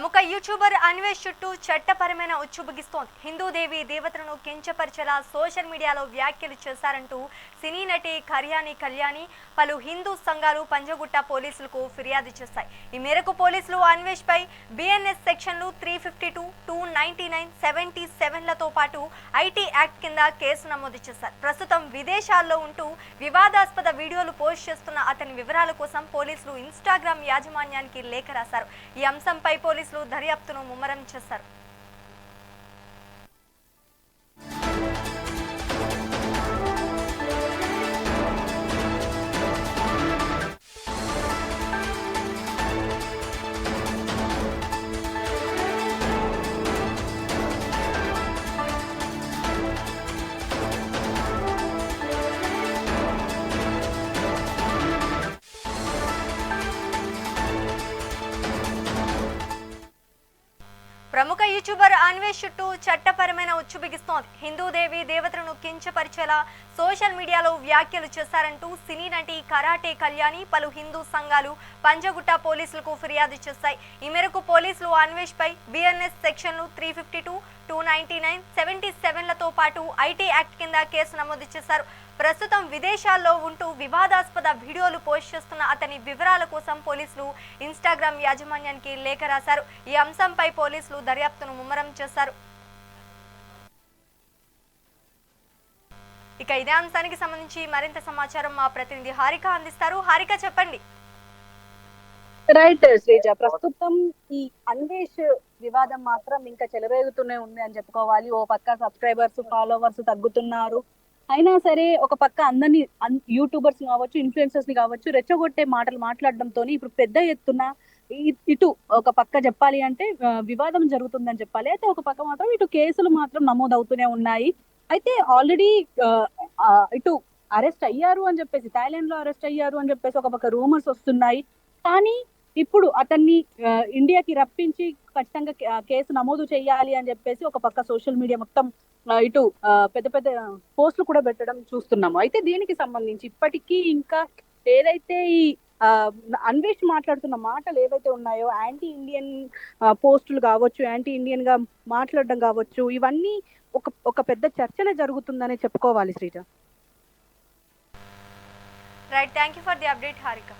ప్రముఖ యూట్యూబర్ అన్వేష్ చుట్టూ చట్టపరమైన ఉచ్చు బిగిస్తోంది హిందూదేవి దేవతలను కించపరిచేలా సోషల్ మీడియాలో వ్యాఖ్యలు చేశారంటూ సినీ నటి కర్యాని కళ్యాణి పలు హిందూ సంఘాలు పంజగుట్ట పోలీసులకు ఫిర్యాదు చేశాయి. ఈ మేరకు పోలీసులు అన్వేష్ పై బిఎన్ఎస్ సెక్షన్లు three fifty two ninety nine seventy సెవెన్లతో పాటు ఐటీ యాక్ట్ కింద కేసు నమోదు చేశారు. ప్రస్తుతం విదేశాల్లో ఉంటూ వివాదాస్పద వీడియోలు పోస్ట్ చేస్తున్న అతని వివరాల కోసం పోలీసులు ఇన్స్టాగ్రామ్ యాజమాన్యానికి లేఖ రాశారు. ఈ అంశంపై పోలీసులు దర్యాప్తును ముమ్మరం చేశారు. ప్రముఖ యూట్యూబర్ అన్వేష్ చుట్టూ చట్టపరమైన ఉచ్చు బిగిస్తోంది. హిందూ దేవి దేవతలను కించపరిచేలా సోషల్ మీడియాలో వ్యాఖ్యలు చేశారంటూ సినీ నటి కరాటే కళ్యాణి పలు హిందూ సంఘాలు పంజగుట్ట పోలీసులకు ఫిర్యాదు చేశాయి. ఈ మేరకు పోలీసులు అన్వేష్ పై బిఎన్ఎస్ సెక్షన్లు three fifty two two ninety nine seventy సెవెన్లతో పాటు ఐటీ యాక్ట్ కింద కేసు నమోదు చేశారు. ప్రస్తుతం విదేశాల్లో ఉంటూ వివాదాస్పద వీడియోలు పోస్ట్ చేస్తున్న అతని వివరాల కోసం పోలీసులు ఇన్స్టాగ్రామ్ యాజమాన్యానికి లేఖ రాశారు. ఈ అంశంపై పోలీసులు దర్యాప్తును ముమ్మరం చేశారు. ఇక ఇదే అంశానికి సంబంధించి మరింత సమాచారం మా ప్రతినిధి హారిక అందిస్తారు. హారిక చెప్పండి. రైట్ శ్రీజ. ప్రస్తుతం ఈ అన్వేష్ వివాదం మాత్రం ఇంకా చెలరేగుతూనే ఉంది అని చెప్పుకోవాలి. ఓ పక్క సబ్స్క్రైబర్స్ ఫాలోవర్స్ తగ్గుతున్నారు. అయినా సరే ఒక పక్క అందరినీ యూట్యూబర్స్ కావచ్చు ఇన్ఫ్లుయెన్సర్స్ని కావచ్చు రెచ్చగొట్టే మాటలు మాట్లాడడంతో ఇప్పుడు పెద్ద ఎత్తున ఇటు ఒక పక్క చెప్పాలి అంటే వివాదం జరుగుతుందని చెప్పాలి. అయితే ఒక పక్క మాత్రం ఇటు కేసులు మాత్రం నమోదవుతూనే ఉన్నాయి. అయితే ఆల్రెడీ ఇటు అరెస్ట్ అయ్యారు అని చెప్పేసి థాయిలాండ్లో అరెస్ట్ అయ్యారు అని చెప్పేసి ఒక పక్క రూమర్స్ వస్తున్నాయి. కానీ ఇప్పుడు అతన్ని ఇండియాకి రప్పించి ఖచ్చితంగా కేసు నమోదు చేయాలి అని చెప్పేసి ఒక పక్క సోషల్ మీడియా మొత్తం ఇటు పెద్ద పెద్ద పోస్టులు కూడా పెట్టడం చూస్తున్నాము. అయితే దీనికి సంబంధించి ఇప్పటికీ ఇంకా ఏదైతే ఈ అన్వేష్ మాట్లాడుతున్న మాటలు ఏవైతే ఉన్నాయో యాంటీ ఇండియన్ పోస్టులు కావచ్చు యాంటీ ఇండియన్గా మాట్లాడడం కావచ్చు ఇవన్నీ ఒక ఒక పెద్ద చర్చనే జరుగుతుందనే చెప్పుకోవాలి Sreeja. Right thank you for the update Harika